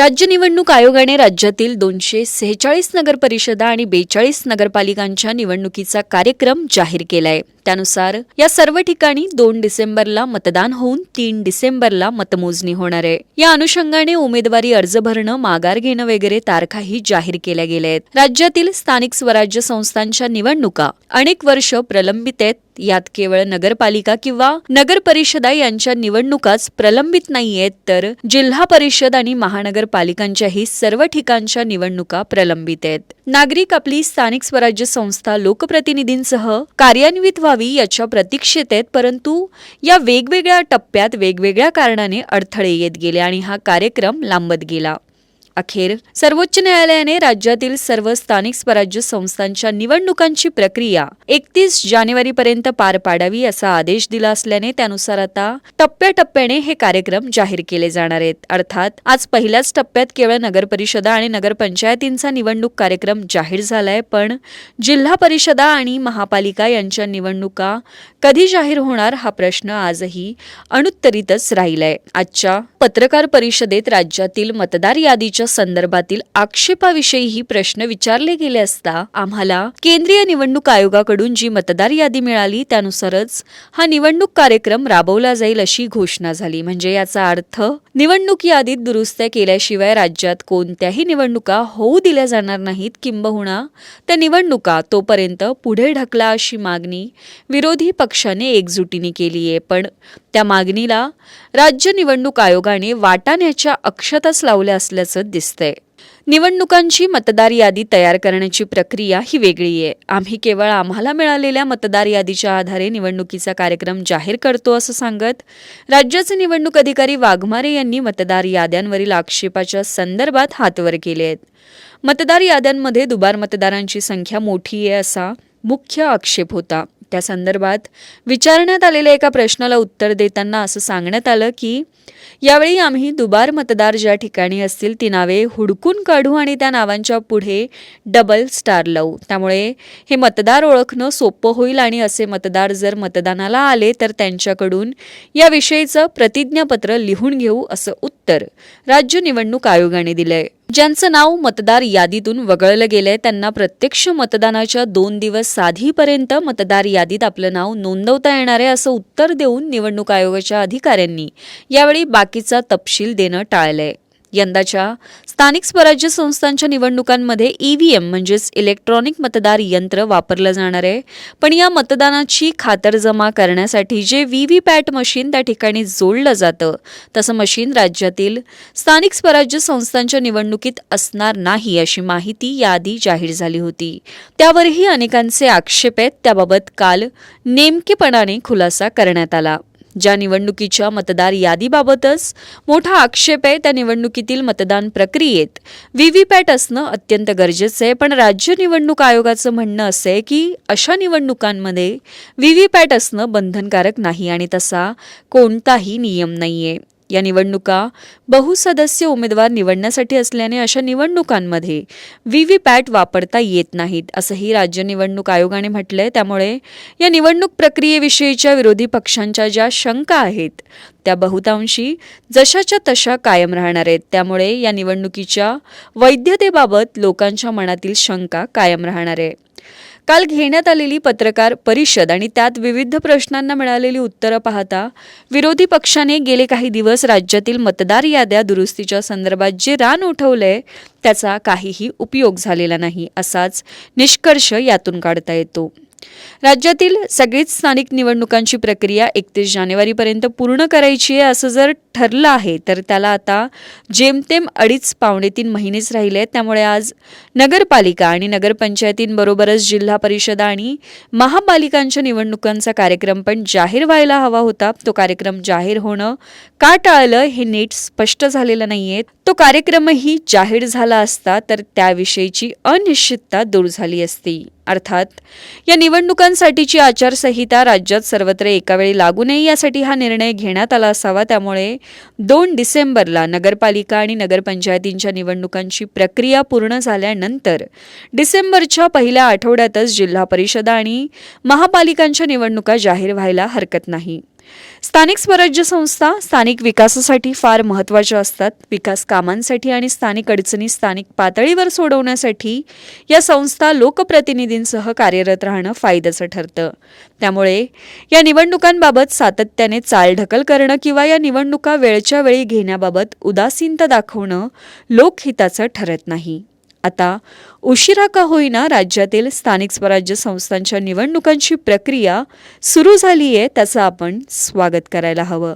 राज्य निवडणूक आयोगाने राज्यातील दोनशे सेहेचाळीस नगरपरिषदा आणि बेचाळीस नगरपालिकांच्या निवडणुकीचा कार्यक्रम जाहीर केलाय. त्यानुसार या सर्व ठिकाणी दोन डिसेंबरला मतदान होऊन तीन डिसेंबरला मतमोजणी होणार आहे. या अनुषंगाने उमेदवारी अर्ज भरणं माघार घेणं वगैरे तारखाही जाहीर केल्या गेल्या आहेत. राज्यातील स्थानिक स्वराज्य संस्थांच्या निवडणुका अनेक वर्ष प्रलंबित आहेत. यात केवळ नगरपालिका किंवा नगर परिषदा यांच्या निवडणुकाच प्रलंबित नाहीयेत तर जिल्हा परिषद आणि महानगरपालिकांच्याही सर्व ठिकाणच्या निवडणुका प्रलंबित आहेत. नागरिक आपली स्थानिक स्वराज्य संस्था लोकप्रतिनिधींसह कार्यान्वित व्हावी याच्या प्रतीक्षेत आहेत परंतु या वेगवेगळ्या टप्प्यात वेगवेगळ्या कारणाने अडथळे येत गेले आणि हा कार्यक्रम लांबत गेला. अखेर सर्वोच्च न्यायालयाने राज्यातील सर्व स्थानिक स्वराज्य संस्थांच्या निवडणुकांची प्रक्रिया एकतीस जानेवारीपर्यंत पार पाडावी असा आदेश दिला असल्याने त्यानुसार आता टप्प्याटप्प्याने हे कार्यक्रम जाहीर केले जाणार आहेत. अर्थात आज पहिल्याच टप्प्यात केवळ नगरपरिषदा आणि नगरपंचायतींचा निवडणूक कार्यक्रम जाहीर झालाय पण जिल्हा परिषदा आणि महापालिका यांच्या निवडणुका कधी जाहीर होणार हा प्रश्न आजही अनुत्तरितच राहिलाय. आजच्या पत्रकार परिषदेत राज्यातील मतदार यादीच्या संदर्भातील आक्षेपाविषयीही प्रश्न विचारले गेले असता आम्हाला केंद्रीय निवडणूक आयोगाकडून जी मतदार यादी मिळाली त्यानुसारच हा निवडणूक कार्यक्रम राबवला जाईल अशी घोषणा झाली. म्हणजे याचा अर्थ निवडणूक यादीत दुरुस्त्या केल्याशिवाय राज्यात कोणत्याही निवडणुका होऊ दिल्या जाणार नाहीत. किंबहुना त्या निवडणुका तोपर्यंत पुढे ढकला अशी मागणी विरोधी पक्षाने एकजुटीने केली आहे पण त्या मागणीला राज्य निवडणूक आयोगाने वाटाण्याच्या अक्षताच लावल्या असल्याचं दिसतंय. निवडणुकांची मतदार यादी तयार करण्याची प्रक्रिया ही वेगळी आहे. आम्ही केवळ आम्हाला मिळालेल्या मतदार यादीच्या आधारे निवडणुकीचा कार्यक्रम जाहीर करतो असं सांगत राज्याचे निवडणूक अधिकारी वाघमारे यांनी मतदार याद्यांवरील आक्षेपाच्या संदर्भात हातवर केले आहेत. मतदार याद्यांमध्ये दुबार मतदारांची संख्या मोठी आहे असा मुख्य आक्षेप होता. त्या संदर्भात विचारण्यात आलेल्या एका प्रश्नाला उत्तर देताना असं सांगण्यात आलं की यावेळी आम्ही दुबार मतदार ज्या ठिकाणी असतील ती नावे हुडकून काढू आणि त्या नावांच्या पुढे डबल स्टार लावू. त्यामुळे हे मतदार ओळखणं सोपं होईल आणि असे मतदार जर मतदानाला आले तर त्यांच्याकडून याविषयीचं प्रतिज्ञापत्र लिहून घेऊ असं उत्तर राज्य निवडणूक आयोगाने दिलं आहे ज्यांचं नाव मतदार यादीतून वगळलं गेलंय त्यांना प्रत्यक्ष मतदानाच्या दोन दिवस साधीपर्यंत मतदार यादीत आपलं नाव नोंदवता येणार आहे असं उत्तर देऊन निवडणूक आयोगाच्या अधिकाऱ्यांनी यावेळी बाकीचा तपशील देणं टाळलंय. यंदाच्या स्थानिक स्वराज्य संस्थांच्या निवडणुकांमध्ये ईव्हीएम म्हणजेच इलेक्ट्रॉनिक मतदार यंत्र वापरलं जाणार आहे. पण या मतदानाची खातरजमा करण्यासाठी जे व्ही व्ही पॅट मशीन त्या ठिकाणी जोडलं जातं तसं मशीन राज्यातील स्थानिक स्वराज्य संस्थांच्या निवडणुकीत असणार नाही अशी माहिती याआधी जाहीर झाली होती. त्यावरही अनेकांचे आक्षेप आहेत. त्याबाबत काल नेमकेपणाने खुलासा करण्यात आला. ज्या निवडणुकीच्या मतदार यादीबाबतच मोठा आक्षेप आहे त्या निवडणुकीतील मतदान प्रक्रियेत व्हीव्हीपॅट असणं अत्यंत गरजेचं आहे. पण राज्य निवडणूक आयोगाचं म्हणणं असं आहे की अशा निवडणुकांमध्ये व्हीव्हीपॅट असणं बंधनकारक नाही आणि तसा कोणताही नियम नाही आहे या निवडणुका बहुसदस्य उमेदवार निवडण्यासाठी असल्याने अशा निवडणुकांमध्ये व्हीव्हीपॅट वापरता येत नाहीत असंही राज्य निवडणूक आयोगाने म्हटलंय. त्यामुळे या निवडणूक प्रक्रियेविषयीच्या विरोधी पक्षांच्या ज्या शंका आहेत त्या बहुतांशी जशाच्या तशा कायम राहणार आहेत. त्यामुळे या निवडणुकीच्या वैधतेबाबत लोकांच्या मनातील शंका कायम राहणार आहे. काल घेण्यात आलेली पत्रकार परिषद आणि त्यात विविध प्रश्नांना मिळालेली उत्तरं पाहता विरोधी पक्षाने गेले काही दिवस राज्यातील मतदार याद्या दुरुस्तीच्या संदर्भात जे रान उठवलंय त्याचा काहीही उपयोग झालेला नाही असाच निष्कर्ष यातून काढता येतो. राज्यातील सगळीच स्थानिक निवडणुकांची प्रक्रिया एकतीस जानेवारीपर्यंत पूर्ण करायची आहे असं जर ठरलं आहे तर त्याला आता जेमतेम अडीच पावणे तीन महिनेच राहिले आहेत. त्यामुळे आज नगरपालिका आणि नगरपंचायतींबरोबरच जिल्हा परिषदा आणि महापालिकांच्या निवडणुकांचा कार्यक्रम पण जाहीर व्हायला हवा होता. तो कार्यक्रम जाहीर होणं का टाळलं हे नीट स्पष्ट झालेलं नाहीये. तो कार्यक्रमही जाहीर झाला असता तर त्याविषयीची अनिश्चितता दूर झाली असती. अर्थात या निवडणुकांसाठीची आचारसंहिता राज्यात सर्वत्र एकावेळी लागू नये यासाठी हा निर्णय घेण्यात आला असावा. त्यामुळे दोन डिसेंबरला नगरपालिका आणि नगरपंचायतींच्या निवडणुकांची प्रक्रिया पूर्ण झाल्यानंतर डिसेंबरच्या पहिल्या आठवड्यातच जिल्हा परिषदा आणि महापालिकांच्या निवडणुका जाहीर व्हायला हरकत नाही. स्थानिक स्वराज्य संस्था स्थानिक विकासासाठी फार महत्त्वाच्या असतात. विकास कामांसाठी आणि स्थानिक अडचणी स्थानिक पातळीवर सोडवण्यासाठी या संस्था लोकप्रतिनिधींसह कार्यरत राहणं फायद्याचं ठरतं. त्यामुळे या निवडणुकांबाबत सातत्याने चालढकल करणं किंवा या निवडणुका वेळच्या वेळी घेण्याबाबत उदासीनता दाखवणं लोकहिताचं ठरत नाही. आता उशिरा का होईना राज्यातील स्थानिक स्वराज्य संस्थांच्या निवडणुकांची प्रक्रिया सुरू झाली आहे त्याचं आपण स्वागत करायला हवं.